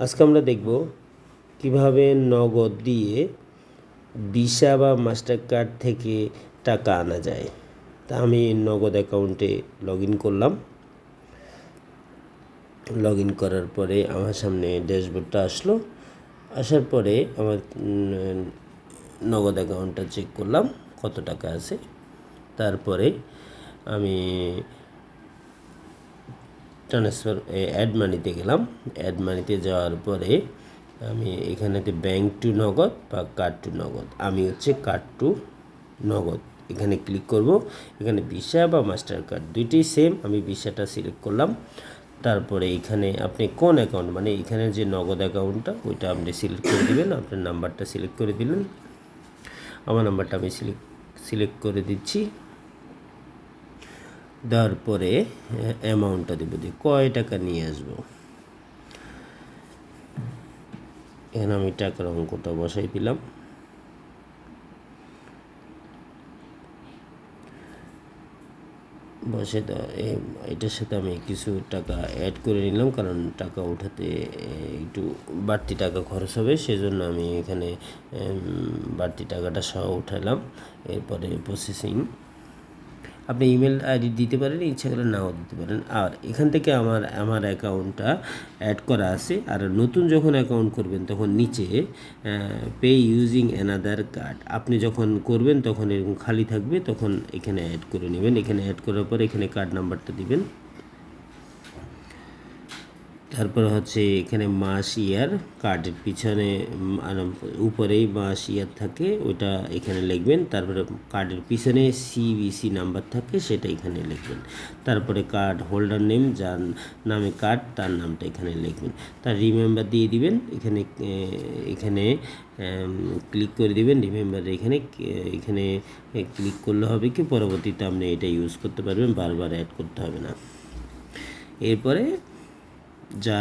আজকে আমরা দেখব কীভাবে নগদ দিয়ে ভিসা বা মাস্টার কার্ড থেকে টাকা আনা যায়। তা আমি নগদ অ্যাকাউন্টে লগ ইন করলাম। লগ ইন করার পরে আমার সামনে ড্যাশবোর্ডটা আসলো। আসার পরে আমার নগদ অ্যাকাউন্টটা চেক করলাম কত টাকা আছে। তারপরে আমি ট্রান্সফার অ্যাড মানিতে গেলাম। অ্যাড মানিতে যাওয়ার পরে আমি এখানেতে ব্যাংক টু নগদ বা কার্ড টু নগদ। আমি হচ্ছে কার্ড টু নগদ। এখানে ক্লিক করব। এখানে ভিসা বা মাস্টার কার্ড দুইটাই সেম আমি ভিসাটা সিলেক্ট করলাম। তারপরে এখানে আপনি কোন অ্যাকাউন্ট মানে এখানে যে নগদ অ্যাকাউন্টটা ওইটা আপনি সিলেক্ট করে দিবেন। আপনার নাম্বারটা সিলেক্ট করে দিলেন আমার নাম্বারটা আমি সিলেক্ট সিলেক্ট করে দিচ্ছি। দেওয়ার পরে অ্যামাউন্টটা দেবো। যে কয় টাকা নিয়ে আসব? এখানে আমি টাকার অঙ্কটা বসাই দিলাম। বসে এটার সাথে আমি কিছু টাকা অ্যাড করে নিলাম, কারণ টাকা উঠাতে একটু বাড়তি টাকা খরচ হবে, সেজন্য আমি এখানে বাড়তি টাকাটা সহ উঠালাম। এরপরে প্রসেসিং আপনি ইমেল আইডি দিতে পারেন, ইচ্ছা করলে নাও দিতে পারেন। আর এখান থেকে আমার আমার অ্যাকাউন্টটা অ্যাড করা আছে। আর নতুন যখন অ্যাকাউন্ট করবেন, তখন নিচে পে ইউজিং অ্যানাদার কার্ড আপনি যখন করবেন, তখন এরকম খালি থাকবে, তখন এখানে অ্যাড করে নেবেন। এখানে অ্যাড করার পর এখানে কার্ড নাম্বারটা দিবেন। তারপর হচ্ছে এখানে মাস ইয়ার কার্ডের পিছনে উপরেই মাস ইয়ার থাকে ওইটা এখানে লিখবেন। তারপরে কার্ডের পিছনে সিবিসি নাম্বার থাকে, সেটা এখানে লিখবেন। তারপরে কার্ড হোল্ডার নেম যার নামে কার্ড তার নামটা এখানে লিখবেন। তার রিমেম্বার দিয়ে দিবেন, এখানে এখানে ক্লিক করে দিবেন। রিমেম্বার এখানে এখানে ক্লিক করলে হবে কি, পরবর্তীতে আপনি এটা ইউজ করতে পারবেন, বারবার অ্যাড করতে হবে না। এরপরে যা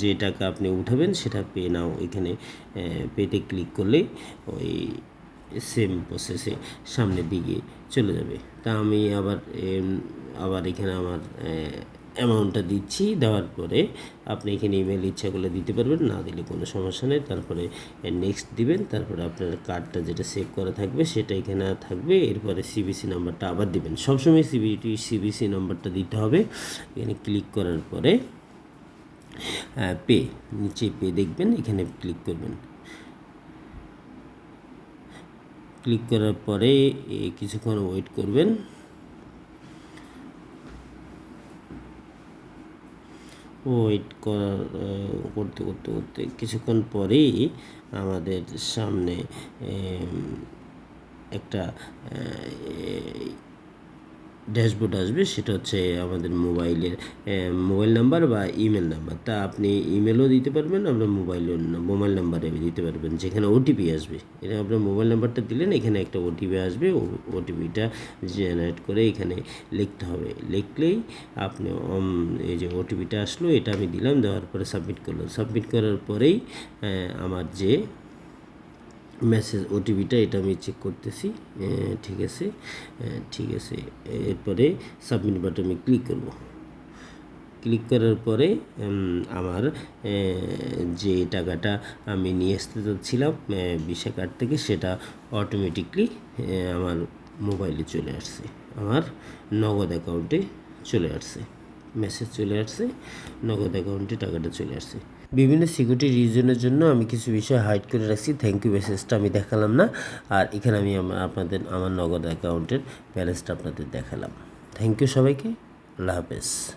যে টাকা আপনি উঠাবেন সেটা পে নাও এখানে পেতে ক্লিক করলেই ওই সেম প্রসেসে সামনের দিকে চলে যাবে। তা আমি আবার আবার এখানে আমার অ্যামাউন্টটা দিচ্ছি, দেওয়ার পরে আপনি এখানে ইমেল ইচ্ছা করলে দিতে পারবেন, না দিলে কোনো সমস্যা নেই। তারপরে নেক্সট দিবেন, তারপরে আপনার কার্ডটা যেটা সেভ করা থাকবে সেটা এখানে থাকবে। এরপরে সিবিসি নাম্বারটা আবার দিবেন। সবসময় সিবিটি সিবিসি নাম্বারটা দিতে হবে। এখানে ক্লিক করার পরে পে, নিচে পে দেখবেন, এখানে ক্লিক করবেন। ক্লিক করার পরে কিছুক্ষণ ওয়েট করবেন। ওয়েট করার করতে করতে করতে কিছুক্ষণ পরেই আমাদের সামনে একটা ড্যাশবোর্ড আসবে, সেটা হচ্ছে আমাদের মোবাইলের মোবাইল নাম্বার বা ইমেল নাম্বার। তা আপনি ইমেলও দিতে পারবেন, আপনার মোবাইলের মোবাইল নাম্বারে দিতে পারবেন, যেখানে ওটিপি আসবে। এটা আপনার মোবাইল নাম্বারটা দিলেন, এখানে একটা ওটিপি আসবে ওটিপিটা জেনারেট করে এখানে লিখতে হবে। লিখলেই আপনি এই যে ওটিপিটা আসলো, এটা আমি দিলাম, দেওয়ার পরে সাবমিট করলাম। সাবমিট করার পরেই আমার যে মেসেজ ওটিপিটা এটা আমি চেক করতেছি। ঠিক আছে? ঠিক আছে। এরপরে সাবমিট বাটনে ক্লিক করব। ক্লিক করার পরে আমার যে টাকাটা আমি নিয়ে আসতে চাচ্ছিলাম ভিসা কার্ড থেকে সেটা অটোমেটিকলি আমার মোবাইলে চলে আসছে। আমার নগদ অ্যাকাউন্টে চলে আসছে। মেসেজ চলে আসছে, নগদ অ্যাকাউন্টে টাকাটা চলে আসছে। বিভিন্ন সিকিউরিটি রিজনের জন্য আমি কিছু বিষয় হাইড করে রাখছি। থ্যাংক ইউ মেসেজটা আমি দেখালাম না। আর এখানে আমি আপনাদের, আমার নগদ অ্যাকাউন্টের ব্যালেন্সটা আপনাদের দেখালাম। থ্যাংক ইউ সবাইকে। আল্লাহ হাফেজ।